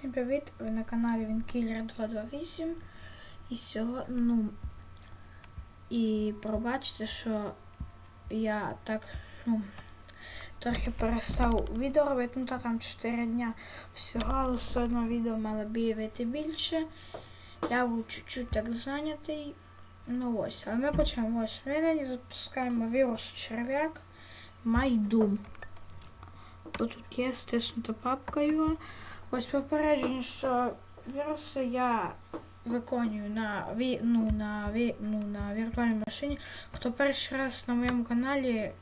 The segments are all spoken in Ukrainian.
Всім привіт! Ви на каналі Вінкілер 228. І сьогодні, ну, і пробачте, що я так, ну, трохи перестав відео робити, ну та там 4 дня всього, але все одно відео мало бігати більше. Я був чуть-чуть так зайнятий. Ну ось, але ми почнемо. Ось, ми нині запускаємо вірус черв'як. Ось тут є стиснута папка його. Ось попередження, що віруси я виконую на ві, ну, на, ві, ну, на віртуальній машині. Хто перший раз на моєму каналі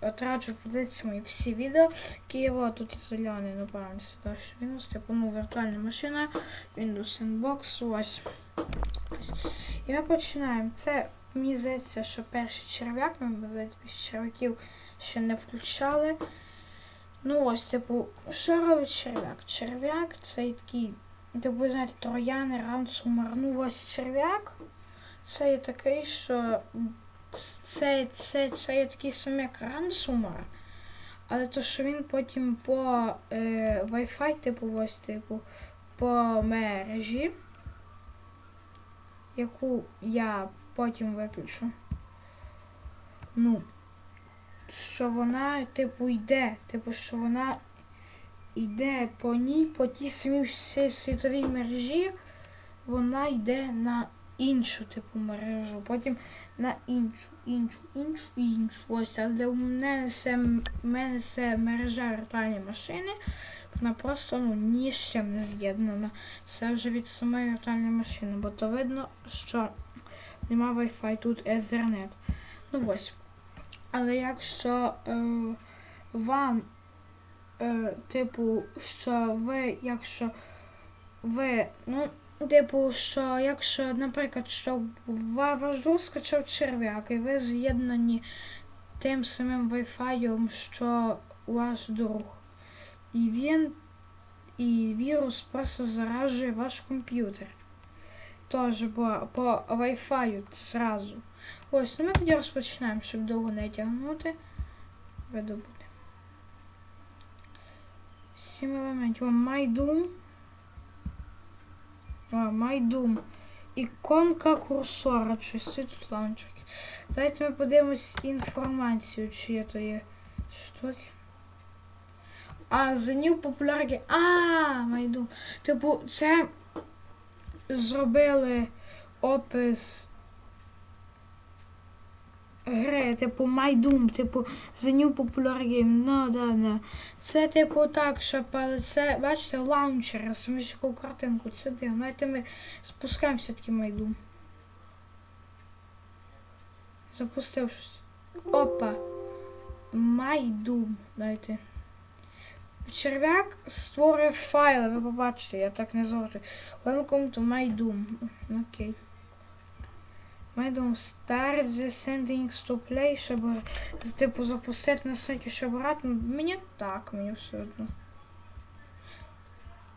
раджу подивитися мої всі відео. Києво тут зелений, правильно, дощ Windows, типу, ну, віртуальна машина, Windows Inbox, ось. І ми починаємо. Це мені здається, що перший черв'як, ми здається, черв'яків ще не включали. Ну ось, типу, що робить черв'як? Черв'як це такий, типу, знаєте, трояни, рансумер. Ну ось черв'як. Це є такий, що це, це, це є такий самий як рансумер. Але то, що він потім по е, Wi-Fi, типу, ось, типу, по мережі, яку я потім виключу. Ну, що вона, типу, йде. Типу, що вона йде по ній, по тій самій всій світовій мережі, вона йде на іншу типу мережу, потім на іншу, іншу, іншу, іншу. Ось, але у мене це, мене це мережа віртуальної машини. Вона просто ну, ні з чим не з'єднана. Це вже від самої віртуальної машини, бо то видно, що нема Wi-Fi, тут Ethernet. Ну ось. Але якщо е, вам, е, типу, що ви, якщо ви, ну, типу, що якщо, наприклад, що ваш друг скачав черв'як, і ви з'єднані тим самим Wi-Fi, що ваш друг, і він, і вірус просто заражує ваш комп'ютер. Тож по, по Wi-Fi зразу. Ось, ну ми тоді розпочинаємо, щоб довго не тягнути. Видобути. Сім елементів. MyDoom. А, MyDoom. Іконка курсора. Щось це тут лаунчерки. Давайте ми подивимось інформацію, чи є то є. Таке? А, The New Popular А, MyDoom. Типу, це зробили опис гри, типу MyDoom, типу The New Popular Game. Ну, да, да. Це типу так, щоб це, бачите, лаунчер, самі таку картинку, це дивно. Давайте ми спускаємо все-таки MyDoom. Запустив щось. Опа. MyDoom. Дайте. Черв'як створює файли, ви побачите, я так не згодую. Welcome to MyDoom. Окей. Okay. Майдом start the settings to play, щоб типу запустити на сайті, щоб грати. Мені так, мені все одно.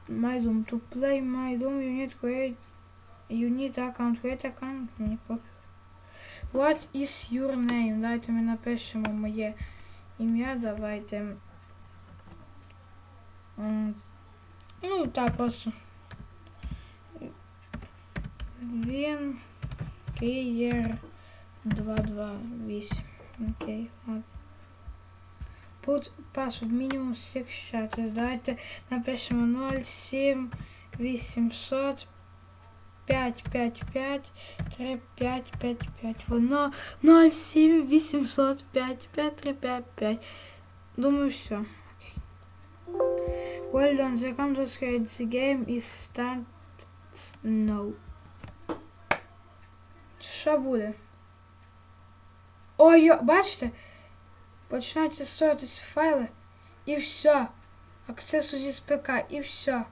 Майдом to play, майдом, you need create, you need account, create account, мені пофіг. What is your name? Дайте ми напишемо моє ім'я, давайте. Ну, так, просто. Він... Києр 228. Окей, ладно. Put password minimum 6 characters. Давайте напишемо 07 800 555 3555. Воно 07 800 5535. Думаю, все. Okay. Well done. The computer the game is start no. Що буде? Ой, бачите? Починаються створюватися файли і все. Акцесу зі ПК і все.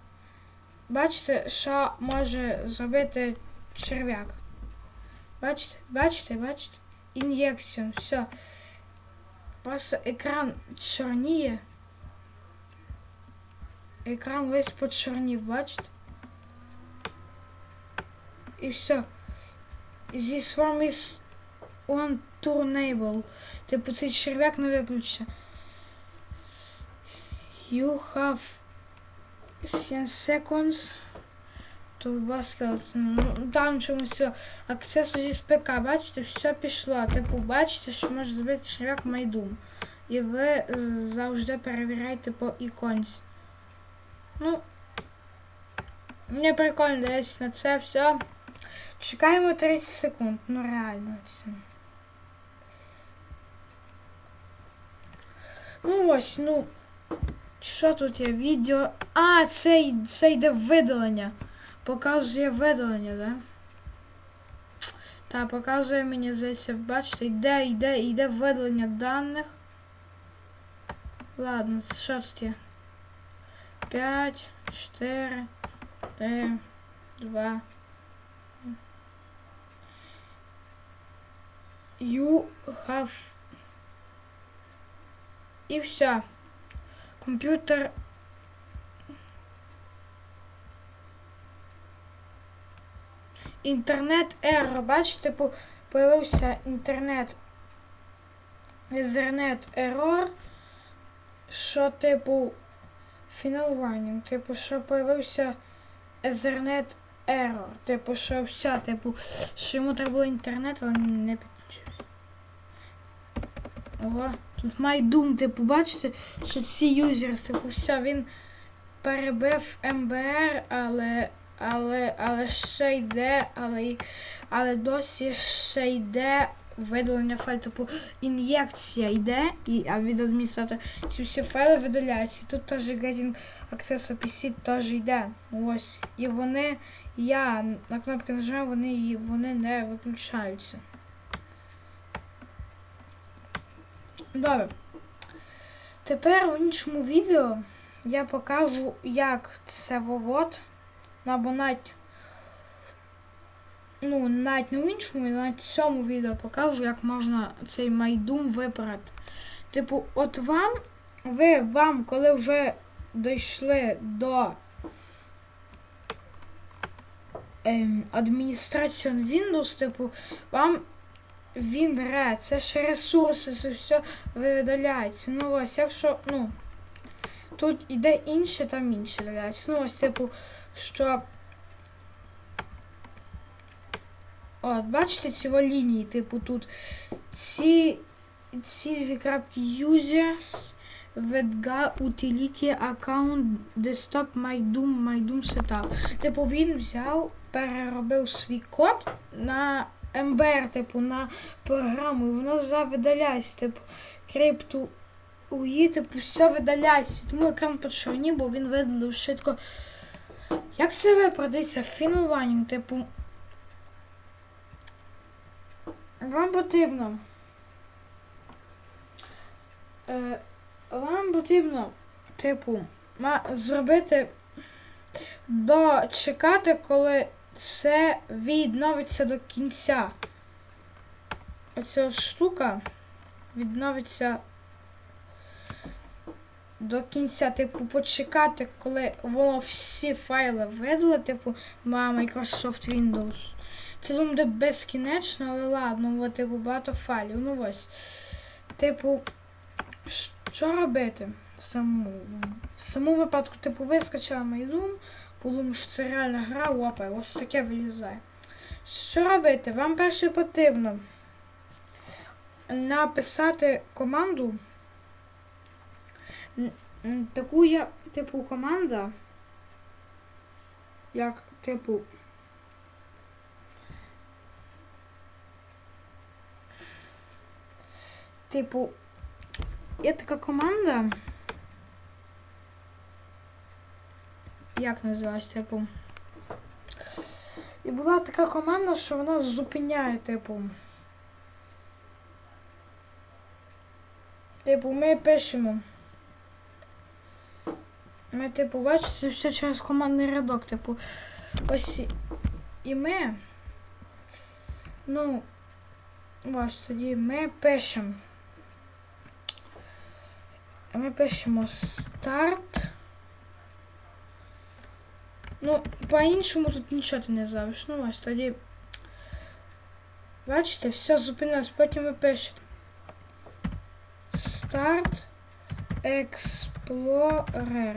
Бачите, що може зробити черв'як? Бачите? Бачите, бачите? Ін'єкцію, все. Просто екран чорніє. Екран весь почорнів, бачите? І все. This one is on turnable. Типу цей черв'як не виключиться. You have 7 seconds. Турбаскел. Ну, там чомусь все. Акцесу зі ПК, бачите, все пішло. Типу, бачите, що може зробити черв'як майдум. І ви завжди перевіряйте по іконці. Ну, мені прикольно десь на це все. Чекаємо 30 секунд. Ну реально все. Ну ось, ну. Що тут є? Відео. А, це, це йде видалення. Показує видалення, да? Так, показує мені здається, бачите, йде, йде, йде видалення даних. Ладно, що тут є? 5, 4, 3, 2. You have. І все. Комп'ютер. Інтернет ерор, бачите, по- появився інтернет. Ethernet error, що типу Final warning, типу, що появився Ethernet error, типу, що все, типу, що йому треба було інтернет, але не підключився. Ого, тут MyDoom, типу, бачите, що ці юзери, типу, все, він перебив МБР, але, але, але ще йде, але, але досі ще йде видалення файлів, типу, ін'єкція йде, і, а від адміністратора ці всі файли видаляються. І тут теж Getting Access PC теж йде. Ось. І вони, я на кнопки нажимаю, вони, вони не виключаються. Добре. Тепер в іншому відео я покажу, як це вивод, ну, або навіть, ну, навіть не в іншому, навіть в цьому відео покажу, як можна цей майдум вибрати. Типу, от вам, ви вам, коли вже дійшли до ем, Administration Windows, типу, вам він ре, це ще ресурси, це все видаляється. Ну ось, якщо, ну, тут іде інше, там інше видаляється. Ну ось, типу, що. От, бачите ці лінії, типу, тут ці, ці дві крапки users, VEDGA, utility, account, desktop, mydoom, mydoom setup. Типу, він взяв, переробив свій код на МБР, типу, на програму, і воно завидаляється, типу, крипту УІ, типу, все видаляється. Тому екран почорнів, бо він видалив швидко. Як це виправдиться? Фінлванінг, типу. Вам потрібно. Е, вам потрібно, типу, зробити дочекати, коли це відновиться до кінця. Оця штука відновиться до кінця, типу, почекати, коли воно всі файли видали, типу, на Microsoft Windows. Це думаю, буде безкінечно, але ладно, бо, типу, багато файлів. Ну ось. Типу, що робити в самому? В самому випадку, типу, ви скачали Майдум, подумав, що це реальна гра, опа, ось таке вилізає. Що робити? Вам перше потрібно написати команду. Таку є, типу, команда, як, типу, типу, є така команда. Як називається, типу? І була така команда, що вона зупиняє, типу. Типу, ми пишемо. Ми, типу, бачите, це все через командний рядок, типу. Ось і- ми. Ну, ось тоді ми пишемо. Ми пишемо старт. Ну, по-іншому тут нічого ти не зробиш. Ну ось тоді. Бачите, все зупинилось, потім ви пишете. Старт Explorer.